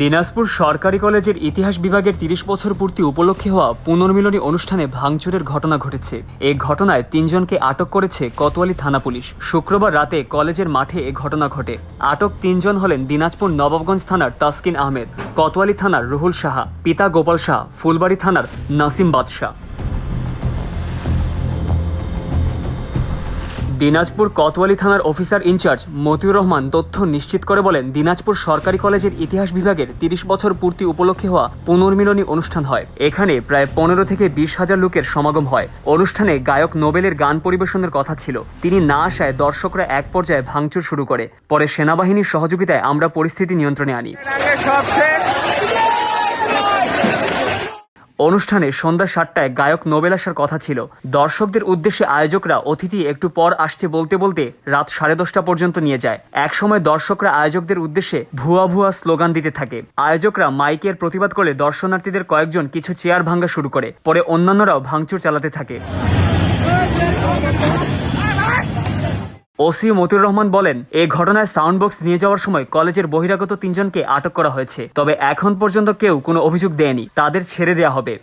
দিনাজপুর সরকারি কলেজের ইতিহাস বিভাগের তিরিশ বছর পূর্তি উপলক্ষে হওয়া পুনর্মিলনী অনুষ্ঠানে ভাঙচুরের ঘটনা ঘটেছে। এই ঘটনায় তিনজনকে আটক করেছে কোতোয়ালি থানা পুলিশ। শুক্রবার রাতে কলেজের মাঠে এ ঘটনা ঘটে। আটক তিনজন হলেন দিনাজপুর নবাবগঞ্জ থানার তাসকিন আহমেদ, কোতোয়ালি থানার রুহুল সাহা, পিতা গোপাল শাহ ফুলবাড়ি থানার নাসিম বাদশাহ। দিনাজপুর কোতোয়ালি থানার অফিসার ইনচার্জ মতিউর রহমান তথ্য নিশ্চিত করে বলেন, দিনাজপুর সরকারি কলেজের ইতিহাস বিভাগের তিরিশ বছর পূর্তি উপলক্ষে হওয়া পুনর্মিলনী অনুষ্ঠান হয়। এখানে প্রায় পনেরো থেকে বিশ হাজার লোকের সমাগম হয়। অনুষ্ঠানে গায়ক নোবেলের গান পরিবেশনের কথা ছিল। তিনি না আসায় দর্শকরা এক পর্যায়ে ভাঙচুর শুরু করে। পরে সেনাবাহিনীর সহযোগিতায় আমরা পরিস্থিতি নিয়ন্ত্রণে আনি। অনুষ্ঠানে সন্ধ্যা সাতটায় গায়ক নোবেল আসার কথা ছিল। দর্শকদের উদ্দেশ্যে আয়োজকরা অতিথি একটু পর আসছে বলতে বলতে রাত সাড়ে দশটা পর্যন্ত নিয়ে যায়। একসময় দর্শকরা আয়োজকদের উদ্দেশ্যে ভুয়া ভুয়া স্লোগান দিতে থাকে। আয়োজকরা মাইকের প্রতিবাদ করলে দর্শনার্থীদের কয়েকজন কিছু চেয়ার ভাঙ্গা শুরু করে, পরে অন্যান্যরাও ভাঙচুর চালাতে থাকে। ওসি মতিউর রহমান বলেন, এ ঘটনায় সাউন্ড বক্স নিয়ে যাওয়ার সময় কলেজের বহিরাগত তিনজনকে আটক করা হয়েছে, তবে এখন পর্যন্ত কেউ কোনো অভিযোগ দেয়নি। তাদের ছেড়ে দেওয়া হবে।